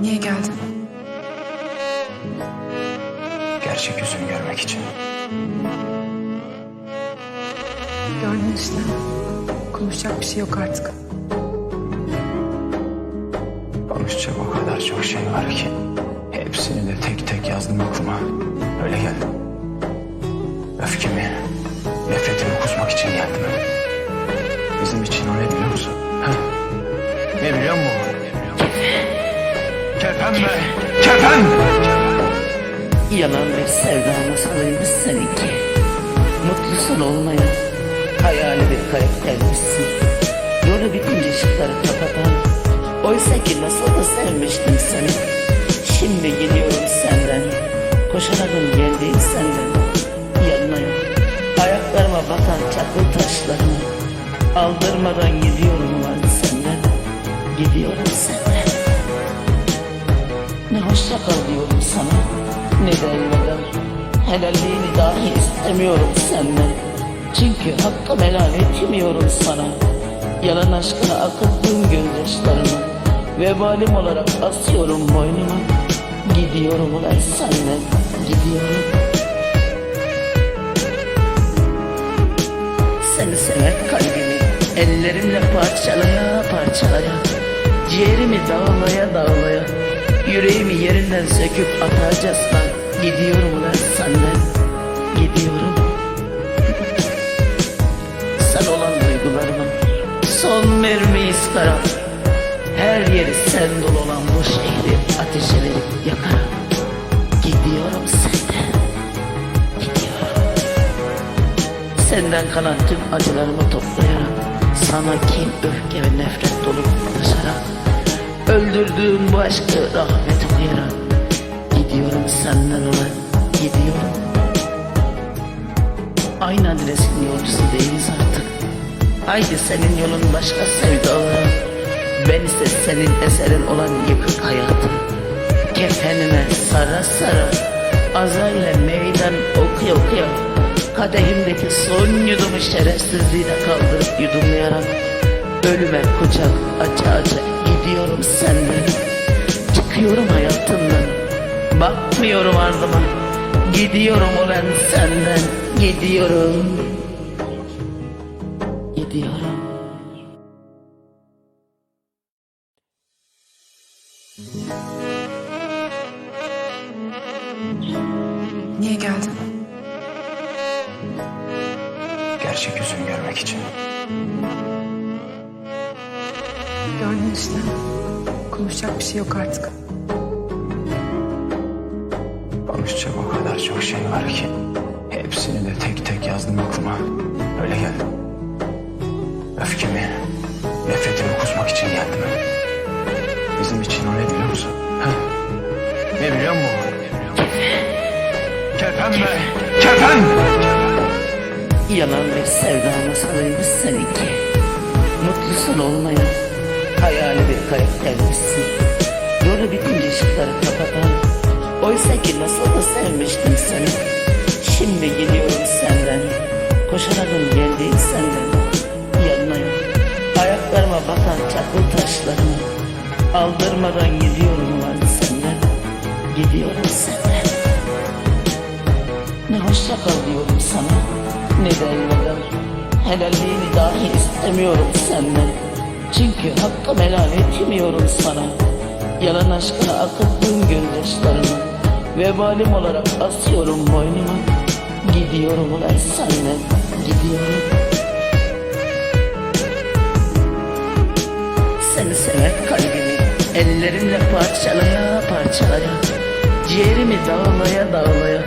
Niye geldin? Gerçek yüzünü görmek için. Gördün işte. Konuşacak bir şey yok artık. Konuşacak o kadar çok şey var ki. Hepsini de tek tek yazdım okuma. Öyle geldim. Öfkemi, nefretimi kusmak için geldim. Bizim için o ne Kefen be! Kefen! Yalan bir sevda masalıymış seninki. Mutlusun olmaya Hayali bir karaktermişsin Yolu bitince ışıkları kapatan Oysa ki nasıl da sevmiştim seni. Şimdi gidiyorum senden. Koşarakım geldiğin senden. Yanına Ayaklarıma batan çakıl taşlarını Aldırmadan gidiyorum var senden. Gidiyorum senden ne hoşça kal diyorum sana. Ne de elveda Helalliğini dahi istemiyorum senden. Çünkü hakkım helal etmiyorum sana. Yalan aşkına akıttığım gözyaşlarımı Vebalim olarak asıyorum boynuma. Gidiyorum ulan senden gidiyorum. Seni sever kalbimi Ellerimle parçalaya parçalaya. Ciğerimi dağlaya dağlaya Yüreğimi yerinden söküp atacağızla Gidiyorum ulan senden. Gidiyorum. Sen olan duygularımın Son mermi iskaram Her yeri sen dolu olan bu şehri Ateşe verip yakarım Gidiyorum senden. Gidiyorum. Senden kalan tüm acılarımı toplayarak Sana kin, öfke ve nefret dolu Öldürdüğün bu aşkı rahmet okuyarak Gidiyorum senden ulan Gidiyorum. Aynı adresin yolcusu değiliz artık. Haydi senin yolun başka sevdalara Ben ise senin eserin olan yıkık hayatım. Kefenime sara sara Azayla meydan okuya okuya Kadehimdeki son yudumu şerefsizliğine kaldırıp yudumlayarak Ölüme kucak aça aça gidiyorum senden Çıkıyorum hayatımdan. Bakmıyorum ardıma Gidiyorum ulan senden. Gidiyorum. Gidiyorum. Niye geldin? Gerçek yüzünü görmek için. Gördün işte. Konuşacak bir şey yok artık. Konuşacak o kadar çok şey var ki. Hepsini de tek tek yazdım okuma. Öyle geldim. Öfkemi, nefretimi kusmak için geldim. Bizim için o ne biliyor musun? Ha? Ne biliyor musun? Kefen be! Kefen! Yalan bir sevda masalıymış seninki Mutlusun olmaya Hayali bir karaktermişsin Yolu bitince ışıkları kapatan Oysa ki nasıl da sevmiştim seni. Şimdi gidiyorum senden. Koşarakım geldiğin senden. Yanına Ayaklarıma batan çakıl taşlarını Aldırmadan gidiyorum var senden. Gidiyorum senden. Ne hoşça kal diyorum sana. Ne de elveda Helalliğini dahi istemiyorum senden Çünkü hakkım helal etmiyorum sana. Yalan aşkına akıttığım gözyaşlarımı. Vebalim olarak asıyorum boynuma. Gidiyorum ulan senden gidiyorum. Seni sever kalbimi Ellerimle parçalaya parçalaya. Ciğerimi dağlaya dağlaya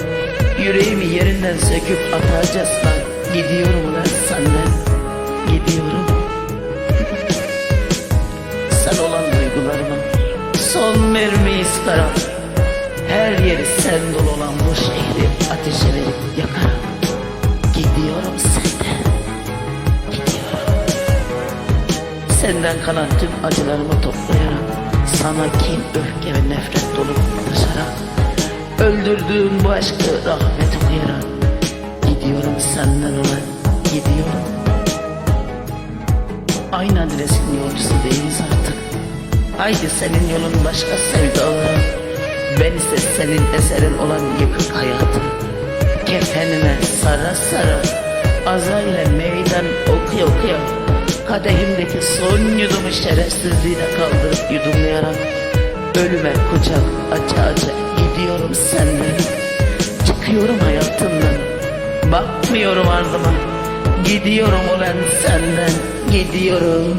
Yüreğimi yerinden söküp atacağızla Gidiyorum ulan senden Gidiyorum iskaram Her yeri sen dolu olan bu şehri Ateşe verip yakarım Gidiyorum senden. Gidiyorum. Senden kalan tüm acılarımı toplayarak Sana kin, öfke ve nefret dolu konuşarak Öldürdüğün bu aşkı rahmet okuyarak Gidiyorum senden ulan Gidiyorum. Aynı adresin yolcusu değiliz artık. Haydi senin yolun başka sevdalara. Ben ise senin eserin olan yıkık hayatım. Kefenime sara sara. Azayla meydan okuya okuya. Kadehimdeki son yudumu şerefsizliğine kaldırıp yudumlayarak. Ölüme kucak aça aça gidiyorum senden. Çıkıyorum hayatımdan. Bakmıyorum ardıma. Gidiyorum ulan senden. Gidiyorum.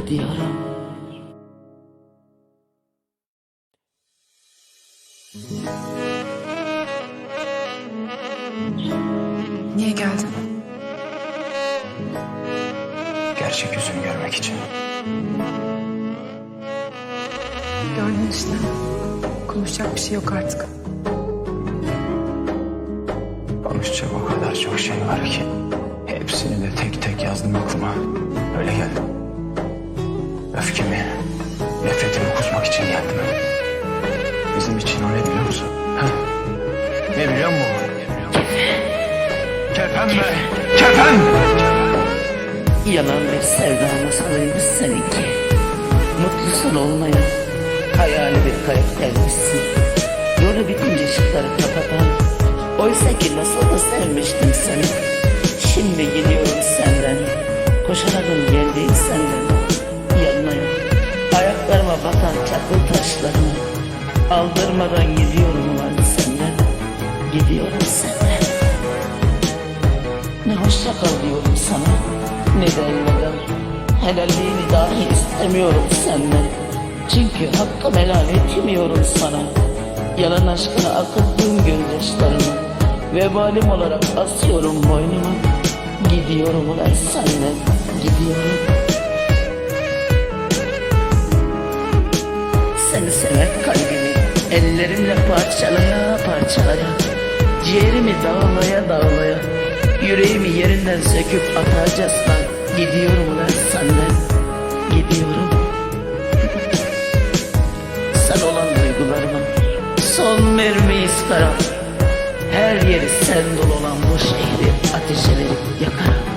Gidiyorum. Niye geldin? Gerçek yüzünü görmek için. Gördün işte. Konuşacak bir şey yok artık. Konuşacak o kadar çok şey var ki. Hepsini de tek tek yazdım aklıma. Öyle geldim. Öfkemi, nefretimi kusmak için geldim. Bizim için o ne biliyor musun? Ha? Ne biliyor musun? Kefen be! Kefen! Yalan bir sevda masalıymış seninki. Mutlusun olmaya, hayali bir karaktermişsin. Rolü bitince ışıkları kapatan, oysa ki nasıl da sevmiştim seni. Şimdi gidiyorum senden, koşarak geldiğin çakıl taşlarını, aldırmadan gidiyorum ulan senden. Gidiyorum senden. Ne hoşça kal diyorum sana. Ne de elveda Helalliğini dahi istemiyorum senden Çünkü hakkım helal etmiyorum sana. Yalan aşkına akıttığım gözyaşlarımı Vebalim olarak asıyorum boynuma. Gidiyorum ulan senden gidiyorum Seni sever kalbimi Ellerimle parçalaya parçalaya Ciğerimi dağlaya dağlaya Yüreğimi yerinden söküp atacağızdan Gidiyorum ulan senden Gidiyorum. Sen olan duygularımın Son mermi iskaram Her yeri sen dolu olan bu şehri Ateşe verip yakarak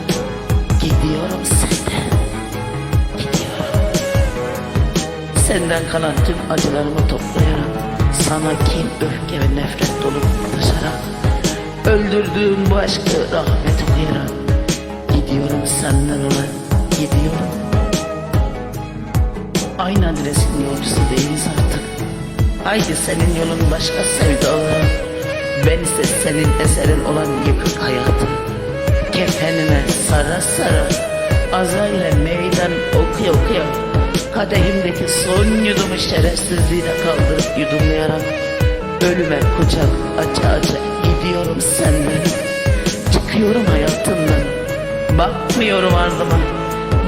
Senden kalan tüm acılarımı toplayarak Sana kin, öfke ve nefret dolup taşarak Öldürdüğüm bu aşkı rahmet okuyarak Gidiyorum senden olan gidiyorum. Aynı adresin yolcusu değiliz artık. Haydi senin yolun başka sevdalara Ben ise senin eserin olan yıkık hayatım Kefenime sara sara Azayla meydan okuya okuya Kadehimdeki son yudumu şerefsizliğine kaldırıp yudumlayarak Ölüme kucak aça aça gidiyorum senden. Çıkıyorum hayatımdan Bakmıyorum ardıma.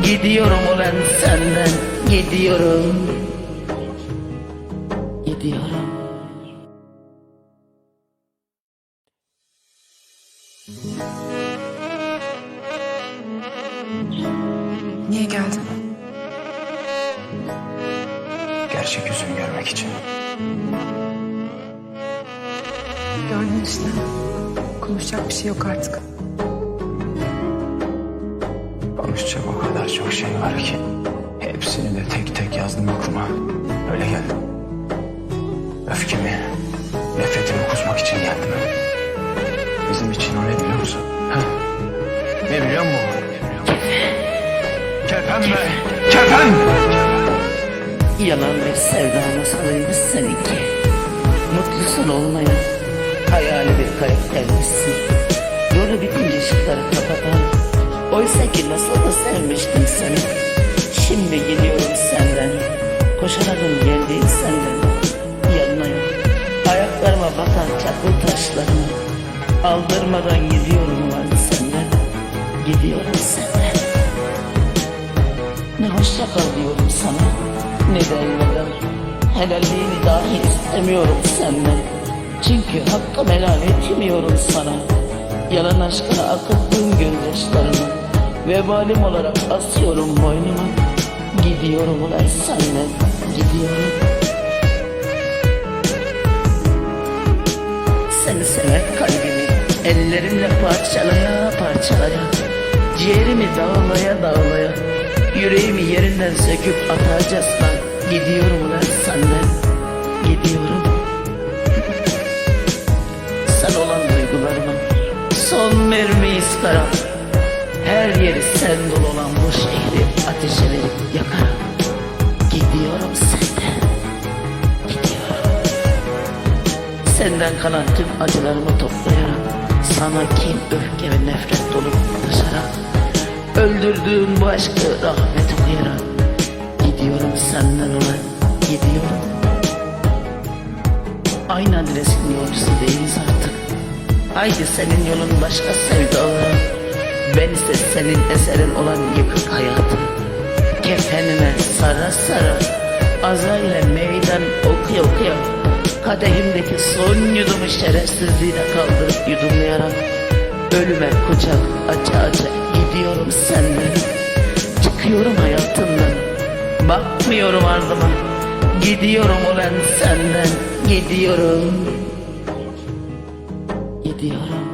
Gidiyorum ulan senden Gidiyorum. Gidiyorum Niye geldin? Gerçek yüzünü görmek için. Gördün işte. Konuşacak bir şey yok artık. Konuşacak o kadar çok şey var ki. Hepsini de tek tek yazdım aklıma. Öyle geldim. Öfkemi, nefretimi kusmak için geldim. Bizim için o ne biliyor musun? Ha? Ne biliyor musun? Kefen! Kefen! Yalan bir sevda masalıymış seninki. Mutlusun olmaya Hayali bir karaktermişsin Rolü bitince ışıkları kapatan Oysa ki nasıl da sevmiştim seni. Şimdi gidiyorum senden Koşarak geldiğin senden. Yanına Ayaklarıma bakan çakıl taşlarını Aldırmadan gidiyorum ulan senden. Gidiyorum senden ne hoşça kal diyorum sana. Ne de elveda Helalliğini dahi istemiyorum senden. Çünkü hakkım helal etmiyorum sana. Yalan aşkına akıttığım gözyaşlarımı Vebalim olarak asıyorum boynuma. Gidiyorum ulan senden gidiyorum. Seni sever kalbimi Ellerimle parçalaya parçalaya Ciğerimi dağlaya dağlaya Yüreğimi yerinden söküp atacağızlar Gidiyorum ulan senden Gidiyorum. Sen olan duygularımın Son mermiyi sıkarak Her yeri sen dolu olan bu şehri Ateşe verip yakarak Gidiyorum senden Gidiyorum. Senden kalan tüm acılarımı toplayarak Sana kin, öfke ve nefret dolu taşarak Öldürdüğüm bu aşkı rahmet okuyarak Gidiyorum senden olan Gidiyorum. Aynı adresin yolcusu değiliz artık. Haydi senin yolun başka sevdalara Ben ise senin eserin olan yıkık hayatım. Kefenime sara sara Azrail'e meydan okuya okuya Kadehimdeki son yudumu şerefsizliğine kaldırıp yudumlayarak Ölüme kucak aça aça gidiyorum senden Çıkıyorum hayatından Bakmıyorum ardıma Gidiyorum ulan senden. Gidiyorum. Gidiyorum.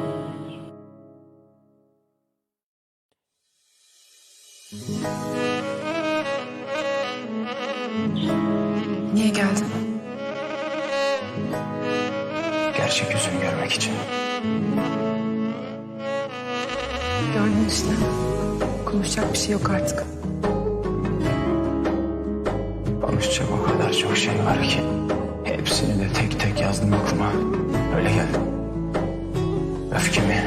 Niye geldin? Gerçek yüzünü görmek için. İşte. Konuşacak bir şey yok artık. Konuşacak o kadar çok şey var ki. Hepsini de tek tek yazdım aklıma. Öyle geldim. Öfkemi,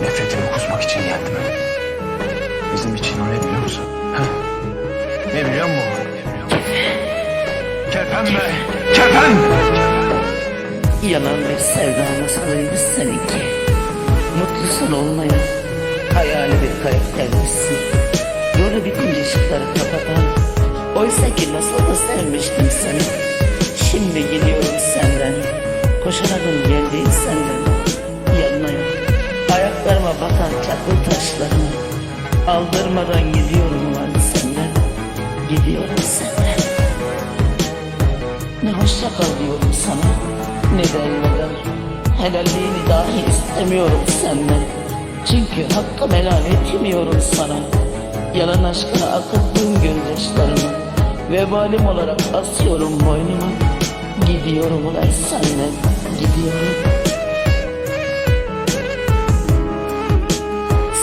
nefretimi kusmak için geldim. Bizim için o ne biliyor musun? Ha? Ne biliyor musun? Kefen be! Kefen! Yalan bir sevda masalıymış seninki Mutlusun olmaya Hayali bir karaktermişsin Yolu bitince ışıkları kapatan Oysa ki nasıl da sevmiştim seni. Şimdi gidiyorum senden Koşarak geldiğin senden. Yanmaya Ayaklarıma bakan çakıl taşlarını. Aldırmadan gidiyorum ulan senden Gidiyorum senden. Ne hoşça kal diyorum sana ne de elveda. Helalliğini dahi istemiyorum senden Çünkü hakkım helal etmiyorum sana. Yalan aşkına akıttığım gözyaşlarımı Vebalim olarak asıyorum boynuma. Gidiyorum ulan senden gidiyorum.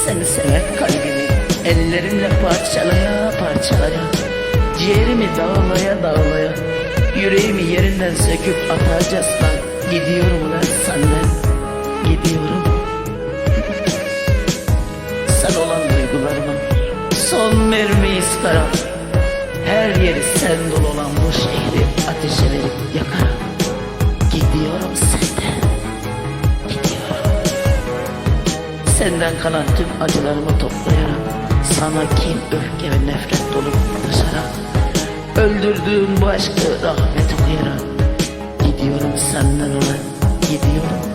Seni seven kalbimi ellerimle parçalaya parçalaya. Ciğerimi dağlaya dağlaya Yüreğimi yerinden söküp atacağızlar Gidiyorum ulan senden Gidiyorum Sen olan duygularımın Son mermiyi sıkarak Her yeri sen dolu bu şehri Ateşe verip yakarak Gidiyorum senden Gidiyorum. Senden kalan tüm acılarımı toplayarak Sana kin, öfke ve nefret dolu taşarak Öldürdüğüm bu aşkı rahmet okuyarak Gidiyorum senden olan Gidiyorum.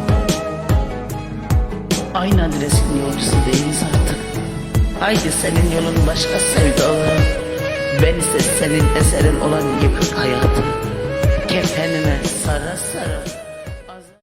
Aynı adresin yolcusu değiliz artık Haydi senin yolun başka sevdalara Ben ise senin eserin olan yıkık hayatım. Kefenime sara sara